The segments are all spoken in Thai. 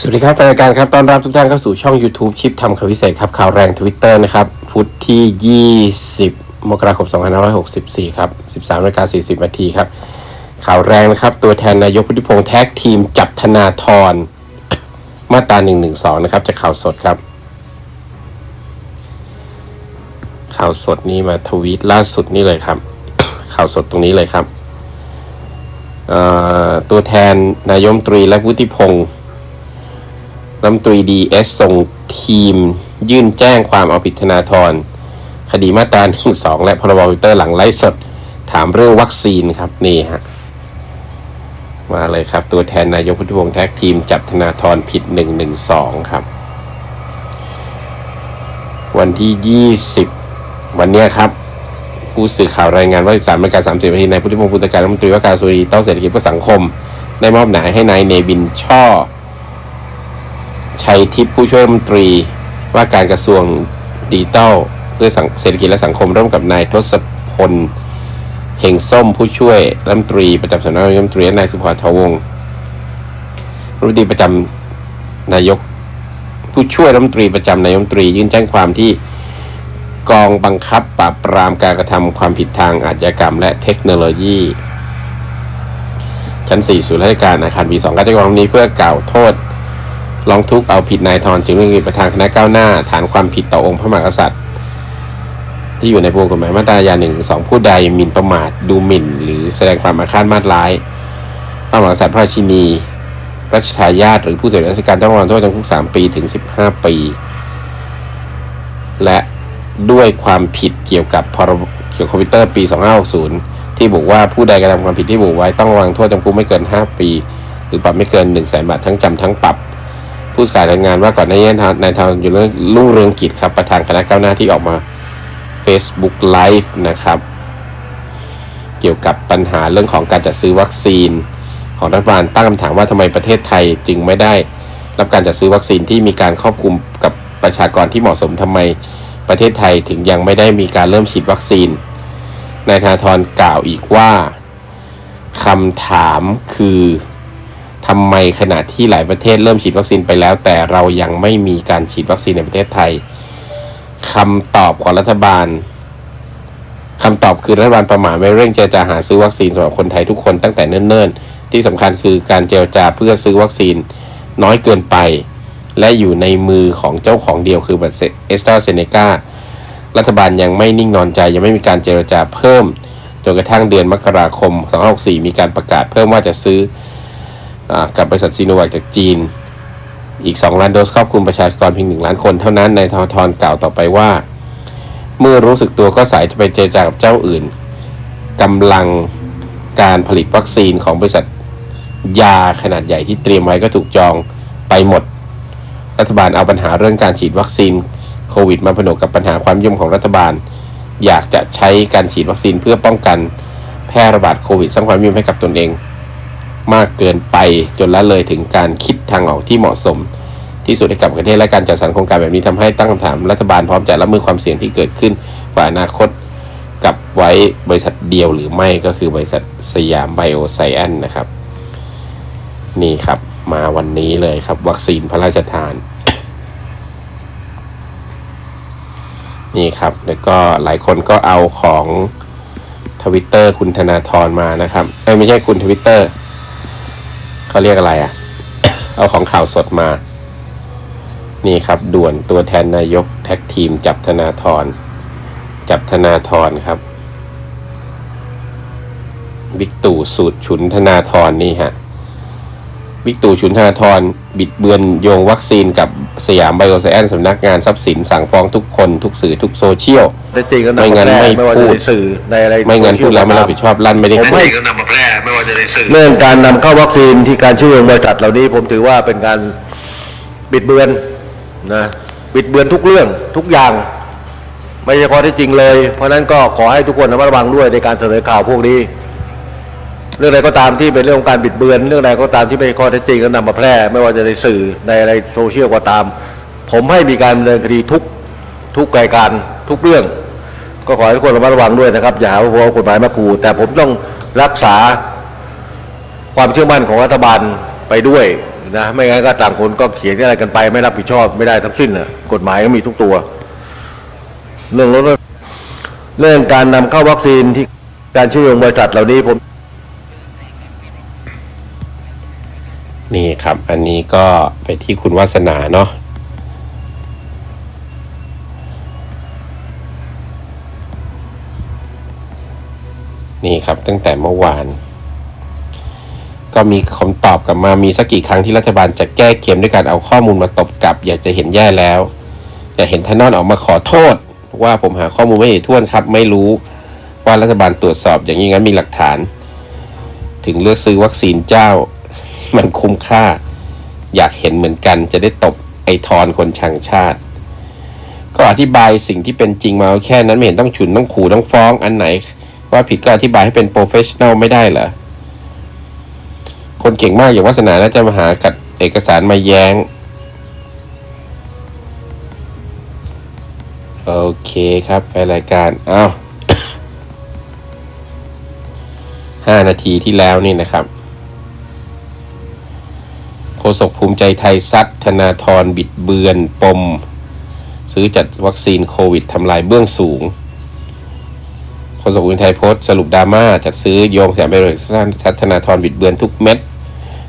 สวัสดีครับรายการครับต้อนรับทุกท่านเข้าสู่ช่อง YouTube ชิปทำข่าวพิเศษครับ ข่าวแรง Twitter นะครับ พุธที่ 20 มกราคม 2564 ครับ 13นาฬิกา40นาทีครับ ข่าวแรงนะครับ ตัวแทนนายกพุทธิพงษ์แท็กทีมจับธนาธรมาตรา112 นะครับจากข่าวสดครับ ข่าวสดนี้มาทวีตล่าสุดนี่เลยครับ ข่าวสดตรงนี้เลยครับตัวแทนนายมตรีและวุฒิพงษ์ รัฐมนตรีดีเอสส่งทีม ยื่นแจ้งความเอาผิดธนาธรคดีมาตรา1 2และพรบวิเตอร์หลังไลฟ์สด ถามเรื่องวัคซีนครับนี่ฮะมาเลยครับ ตัวแทนนายกพุทธวงศ์แท็กทีมจับธนาธรผิด112ครับ วันที่20วันเนี้ยครับ ผู้สื่อข่าวรายงานว่า 13นาฬิกา30นาทีนายพุทธิพงศ์ปุตการรัฐมนตรีว่าการกระทรวงเศรษฐกิจเพื่อสังคม ได้มอบหมายให้นายเนวินช่อ ชัยทิพย์ผู้ช่วยรัฐมนตรี ว่าการกระทรวงดิจิทัลเพื่อเศรษฐกิจและสังคมร่วมกับนายทศพลเฮงส้มผู้ช่วยรัฐมนตรีประจำสำนักนายกรัฐมนตรีและนายสุภาทวงศ์รัฐมนตรีประจำนายก ผู้ช่วยรัฐมนตรีประจำนายกรัฐมนตรี ยื่นแจ้งความที่กองบังคับปราบปรามการกระทำความผิดทางอาชญากรรม และเทคโนโลยี ชั้น 4 ศูนย์ราชการอาคารบี2การแจ้งความนี้เพื่อกล่าวโทษ ร้องทุกข์เอาผิดนายทรจึงเรื่องประธานคณะก้าวหน้า ฐานความผิดต่อองค์พระมหากษัตริย์ ที่อยู่ในประมวลกฎหมายมาตรายาหนึ่งสองผู้ใดหมิ่นประมาทดูหมิ่น หรือแสดงความอาฆาตมาตร้าย พระมหากษัตริย์พระชินี รัชทายาทหรือผู้เสียราชการต้องระวังโทษจำคุกสามปีถึงสิบห้าปี และด้วยความผิดเกี่ยวกับพรบเกี่ยวกับคอมพิวเตอร์ปี 2560 ที่บอกว่าผู้ใดกระทำความผิดที่บุกไว้ต้องระวังโทษจำคุกไม่เกิน 5 ปี หรือปรับไม่เกิน 1 0 0 0 0แบาททั้งจำทั้งปรับ ผู้สื่อข่าวรายงานว่าก่อนหน้านี้นายทาวอยู่เรื่องรุ่งเรืองกิจครับ ประธานคณะก้าวหน้าที่ออกมา Facebook Live นะครับ เกี่ยวกับปัญหาเรื่องของการจัดซื้อวัคซีน ของรัฐบาลตั้งคำถามว่าทำไมประเทศไทยจึงไม่ได้รับการจัดซื้อวัคซีนที่มีการครอบคลุมกับประชากรที่เหมาะสมทำไมประเทศไทยถึงยังไม่ได้มีการเริ่มฉีดวัคซีนนายธนาธรกล่าวอีกว่าคำถามคือ ทำไมขณะที่หลายประเทศเริ่มฉีดวัคซีนไปแล้ว แต่เรายังไม่มีการฉีดวัคซีนในประเทศไทยคำตอบของรัฐบาลคำตอบคือรัฐบาลประมาทไม่เร่งเจรจาหาซื้อวัคซีนสำหรับคนไทยทุกคนตั้งแต่เนิ่นๆ ที่สำคัญคือการเจรจาเพื่อซื้อวัคซีนน้อยเกินไป และอยู่ในมือของเจ้าของเดียวคือบริษัทเอสตราเซเนการัฐบาลยังไม่นิ่งนอนใจ ยังไม่มีการเจรจาเพิ่มจนกระทั่งเดือนมกราคม 2564 มีการประกาศเพิ่มว่าจะซื้อ กับบริษัทซีโนแวคจากจีน อีก 2 ล้านโดสครอบคลุมประชากรเพียง1ล้านคนเท่านั้นในทอทอนกล่าวต่อไปว่า เมื่อรู้สึกตัวก็สายไปเจรจากับเจ้าอื่นกำลังการผลิตวัคซีนของบริษัทยาขนาดใหญ่ที่เตรียมไว้ก็ถูกจองไปหมด รัฐบาลเอาปัญหาเรื่องการฉีดวัคซีนโควิดมาผนวกกับปัญหาความนิยมของรัฐบาล อยากจะใช้การฉีดวัคซีนเพื่อป้องกันแพร่ระบาดโควิดสร้างความนิยมให้กับตนเอง มากเกินไป จนละเลยถึงการคิดทางออกที่เหมาะสม ที่สุดให้กับประเทศและการจัดสรรโครงการแบบนี้ทำให้ตั้งคำถามรัฐบาลพร้อมจะรับมือความเสี่ยงที่เกิดขึ้นว่าอนาคตกับไว้บริษัทเดียวหรือไม่ก็คือบริษัทสยามไบโอไซแอนนะครับ นี่ครับมาวันนี้เลยครับ วัคซีนพระราชทาน นี่ครับ แล้วก็หลายคนก็เอาของทวิตเตอร์คุณธนาธรมานะครับ เอ้ไม่ใช่คุณทวิตเตอร์ เขาเรียกอะไรอะ่ะ เอาของข่าวสดมา นี่ครับด่วนตัวแทนนายกแท็กทีมจับธนาธรจับธนาธรครับบิ๊กตู่สูตรฉุนธนาธรนี่ฮะ บิ๊กตู่ชุนธนาธรบิดเบือนโยงวัคซีนกับสยามไบโอไซแอนสำนักงานทรัพย์สินสั่งฟ้องทุกคนทุกสื่อทุกโซเชียลได้จริงก็นำไม่งั้มานแพร่ไม่ไม่ว่าพูจะดในสื่อในอะไรไม่งั้นพูดแล้วไม่รับผิดชอบลั่นไม่ได้ผมคืไม่นก็นำมาแพร่ไม่ว่าจะในสื่อเรื่องการนำเข้าวัคซีนที่การช่วยบริษัทเหล่านี้ผมถือว่าเป็นการบิดเบือนนะบิดเบือนทุกเรื่องทุกอย่าง ไม่ใช่ข้อที่จริงเลย เพราะฉะนั้นก็ขอให้ทุกคนระมัดระวังด้วยในการเสนอข่าวพวกนี้ เรื่องใดก็ตามที่เป็นเรื่องของการบิดเบือน เรื่องใดก็ตามที่ไม่ข้อเท็จจริงก็นำมาแพร่ ไม่ว่าจะในสื่อในอะไรโซเชียลก็ตาม ผมให้มีการดำเนินคดีทุกทุกรายการทุกเรื่อง ก็ขอให้ทุกคนระมัดระวังด้วยนะครับ อย่าหาว่าผมเอากฎหมายมาขู่แต่ผมต้องรักษาความเชื่อมั่นของรัฐบาลไปด้วยนะไม่งั้นก็ต่างคนก็เขียนอะไรกันไป ไม่รับผิดชอบไม่ได้ทั้งสิ้นนะกฎหมายก็มีทุกตัว เรื่องรถเรื่องการนำเข้าวัคซีนที่การเชื่อมโยงบริษัทเหล่านี้ผม นี่ครับ อันนี้ก็ไปที่คุณวาสนาเนาะนี่ครับตั้งแต่เมื่อวาน ก็มีคำตอบกลับมามีสักกี่ครั้งที่รัฐบาลจะแก้เกมด้วยการเอาข้อมูลมาตบกลับ อยากจะเห็นแย่แล้วอยากเห็นทานอนออกมาขอโทษ ว่าผมหาข้อมูลไม่ถ้วนครับ ไม่รู้ว่ารัฐบาลตรวจสอบอย่างนี้งั้นมีหลักฐาน ถึงเลือกซื้อวัคซีนเจ้า มันคุ้มค่า อยากเห็นเหมือนกันจะได้ตบไอทอนคนชังชาติ ก็อธิบายสิ่งที่เป็นจริงมาแค่นั้นไม่เห็นต้องฉุนต้องขู่ต้องฟ้องอันไหน ว่าผิดก็อธิบายให้เป็นโปรเฟชชั่นอลไม่ได้เหรอคนเก่งมากอย่างวาสนาน่าจะมาหากัดเอกสารมาแย้ง โอเคครับไปรายการอ้าวห้านาทีที่แล้วนี่นะครับ ษกภูมิใจไทยซัดธนาธรบิดเบือนปม ซื้อจัดวัคซีนโควิดทำลายเบื้องสูงโฆษกภูมิใจไทยโพสต์สรุปดราม่าจัดซื้อโยงแสนไปเลยทัศนาธรบิดเบือนทุกเม็ด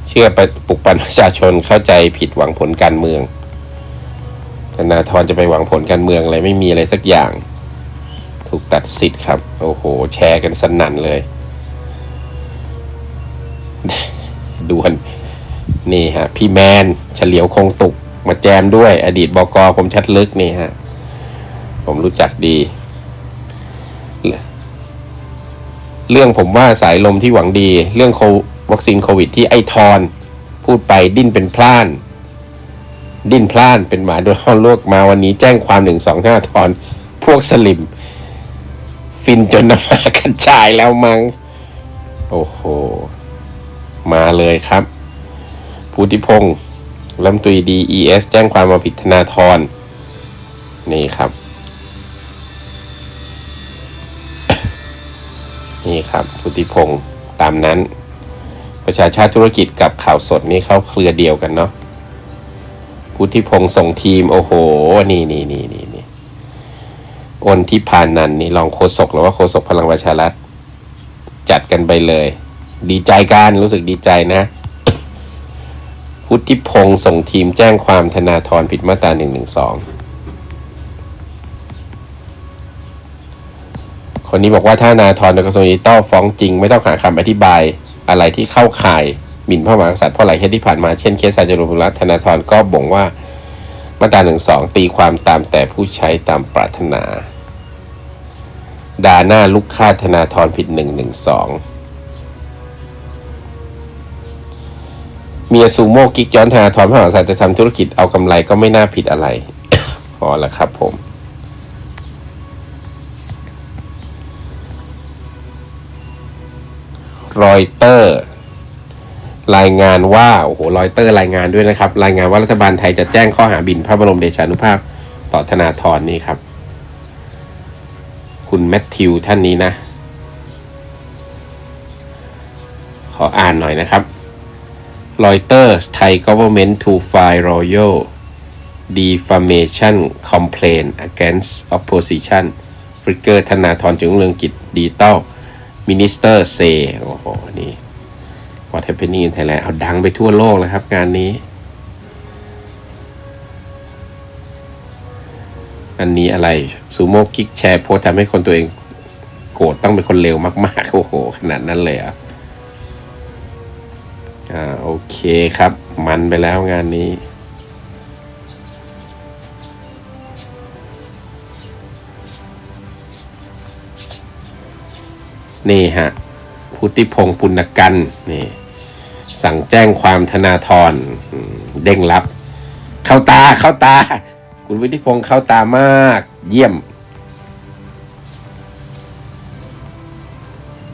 เชื่อไปปลุกปั่นประชาชนเข้าใจผิดหวังผลการเมือง ธนาธรจะไปหวังผลการเมืองอะไรไม่มีอะไรสักอย่าง ถูกตัดสิทธิ์ครับ โอ้โห แชร์กันสนั่นเลยด่วน นี่ฮะพี่แมนเฉลียวคงตุกมาแจมด้วย อดีตบกผมชัดลึกนี่ฮะ ผมรู้จักดี เรื่องผมว่าสายลมที่หวังดี เรื่องโควัคซีนโควิดที่ไอทอน พูดไปดิ้นเป็นพล่าน ดิ้นพล่านเป็นหมาโดนห้องลวกมาวันนี้แจ้งความหนึ่งสองห้าทอน พวกสลิม ฟินจนน้ำมากระจายแล้วมัง้งโอ้โห มาเลยครับ พุทธิพงศ์ลำตุยดีเอสแจ้งความมาผิดธนาธรนี่ครับ นี่ครับ พุทธิพงศ์ตามนั้น ประชาชาติธุรกิจกับข่าวสดนี่เข้าเครือเดียวกันเนาะพุทธิพงศ์ส่งทีม โอ้โห นี่นี่นี่นี่นี่อนที่ผ่านนันนี่รองโฆษกหรือว่าโฆษกพลังประชารัฐ จัดกันไปเลย ดีใจกันรู้สึกดีใจนะ พุทธิพงศ์ส่งทีมแจ้งความธนาธรผิดมาตราหนึ่งหนึ่งสองคนนี้บอกว่าถ้านาธรโดยกระทรวงดิจิตอลฟ้องจริง ไม่ต้องหาคำอธิบายอะไรที่เข้าข่ายหมิ่นพระมหากษัตริย์เพราะหลายเคสที่ผ่านมาเช่นเคสสายจรุพรัตธนาธรก็บ่งว่ามาตราหนึ่งสองตีความตามแต่ผู้ใช้ตามปรารถนา ด่าหน้าลูกค้าธนาธรผิดหนึ่งหนึ่งสอง เมียซูโม่กิ๊กย้อนธนาธรพระมหากษัตริย์จะทำธุรกิจเอากำไรก็ไม่น่าผิดอะไรพอละครับผมรอยเตอร์รายงานว่าโอ้โหรอยเตอร์รายงานด้วยนะครับ รายงานว่ารัฐบาลไทยจะแจ้งข้อหาบินพระบรมเดชานุภาพต่อธนาธรนี่ครับ คุณแมทธิวท่านนี้นะ ขออ่านหน่อยนะครับ Reuters Thai government to file royal defamation complaint against opposition figure ธนาธรจึงเรืองกิจดิจิตอล Minister say โอ้โห นี่ What happening in Thailand เอาดังไปทั่วโลกแล้วครับงานนี้ อันนี้อะไรซูโม่กิ๊กแชร์โพสทำให้คนตัวเองโกรธต้องเป็นคนเลวมาก ๆ โอ้โห ขนาดนั้นเลยอะ อ่าโอเคครับ มันไปแล้วงานนี้ นี่ฮะพุทธิพงศ์ปุณกันนี่สั่งแจ้งความธนาธรเด้งรับ เข้าตาเข้าตา คุณวุฒิพงศ์เข้าตามาก เยี่ยม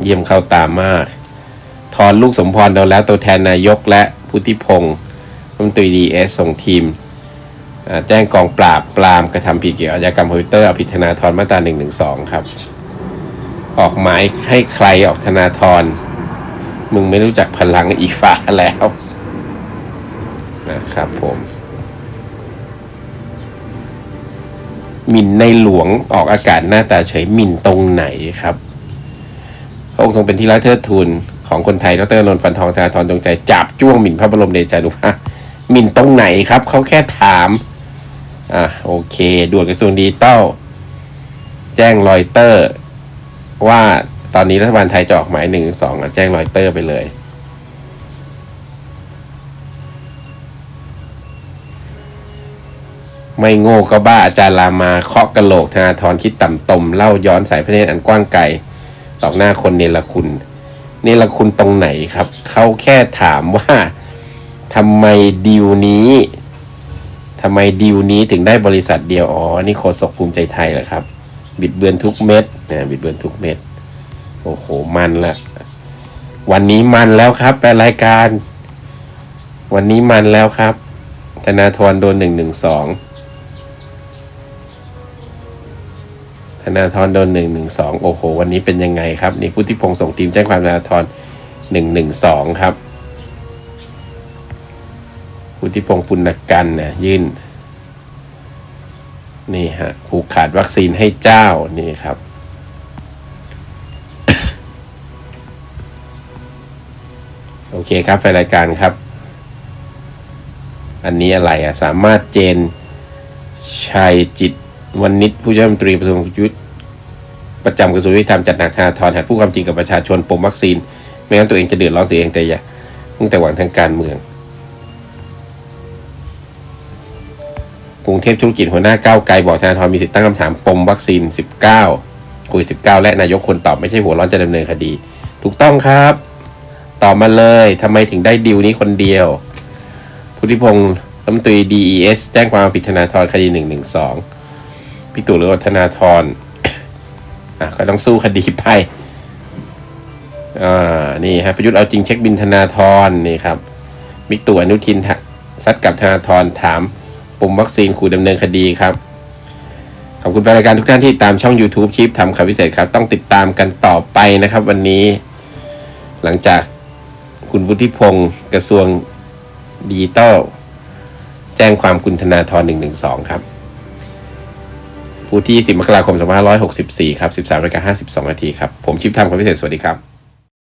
เยี่ยมเข้าตามาก ทอนลูกสมพรเราแล้วตัวแทนนายกและพุทธิพงศ์รัฐมนตรีดีเอสส่งทีม แจ้งกองปราบปรามกระทำผิดเกี่ยวกับอาชญากรรมคอมพิวเตอร์เอาผิธนาธรมาตรา1นึครับ ออกหมายให้ใครออกธนาธรมึงไม่รู้จักพลังอีฟ้าแล้วนะครับผมหมิ่นในหลวงออกอากาศหน้าตาเฉยหมิ่นตรงไหนครับพระองค์ทรงเป็นที่รักเทิดทูน ของคนไทยดรนนท์ฟันทองธนาธรจงใจจับจ้วงหมิ่นพระบรมเดชานุภาพหมิ่นตรงไหนครับ เขาแค่ถาม อะโอเค ด่วนกระทรวงดิจิตอลแจ้งรอยเตอร์ ว่าตอนนี้รัฐบาลไทยจะออกหมายหนึ่งสองแจ้งรอยเตอร์ไปเลยไม่โง่ก็บ้าอาจารย์ลามาเคาะกระโหลกธนาธรคิดต่ำตมเล่าย้อนสายพระเนตรอันกว้างไกลตอกหน้าคนเนรคุณ เนรคุณตรงไหนครับ เขาแค่ถามว่าทำไมดีลนี้ทำไมดีลนี้ถึงได้บริษัทเดียว อ๋อ นี่โคศกภูมิใจไทยเหรอครับ บิดเบือนทุกเม็ดนะบิดเบือนทุกเม็ด โอ้โห มันละ วันนี้มันแล้วครับแปลรายการ วันนี้มันแล้วครับ ธนาธรโดนหนึ่งหนึ่งสอง ธนาธรโดนหนึ่งหนึ่งสองโอ้โห วันนี้เป็นยังไงครับ นี่พุทธิพงศ์ส่งทีมแจ้งความธนาธรหนึ่งหนึ่งสองครับพุทธิพงศ์ปุณกันนะยื่น นี่ฮะผูกขาดวัคซีนให้เจ้านี่ครับโอเคครับแฟนรายการครับ อันนี้อะไรอะ สามารถเจนชัยจิต วันนิชผู้ช่วยรัฐมนตรีกระทรวงยุทธประจำกระทรวงยุติธรรมจัดหนักธนาธรหัดผู้ความจริงกับประชาชนปมวัคซีน ไม่งั้นตัวเองจะเดือดร้อนเสียเองแต่อย่ามุ่งแต่หวังทางการเมือง กรุงเทพธุรกิจหัวหน้าก้าวไกลบอกธนาธรมีสิทธิ์ตั้งคำถามปมวัคซีน 19คุย19 และนายกคนตอบไม่ใช่หัวร้อนจะดำเนินคดี ถูกต้องครับ ตอบมาเลยทำไมถึงได้ดิวนี้คนเดียว พุทธิพงศ์รัฐมนตรี DES แจ้งความอาผิดธนาธรคดี 112 พี่ตู่หรือว่าธนาธรอะก็ต้องสู้คดีไปอ่านี่ฮะประยุทธ์เอาจริงเช็คบินธนาธรนี่ครับมิกตู่อนุทินทะซัดกับธนาธรถามปุ่มวัคซีนขู่ดำเนินคดีครับ ขอบคุณแฟนรายการทุกท่านที่ตามช่อง YouTube ชิปทำข่าวพิเศษครับ ต้องติดตามกันต่อไปนะครับ วันนี้หลังจากคุณวุฒิพงศ์กระทรวงดิจิตอลแจ้งความคุณธนาธร112 ครับ ผู้ที่ 10 มกราคม 2564 ครับ 13นาฬิกา52นาทีครับ ผมคลิปทำความพิเศษ สวัสดีครับ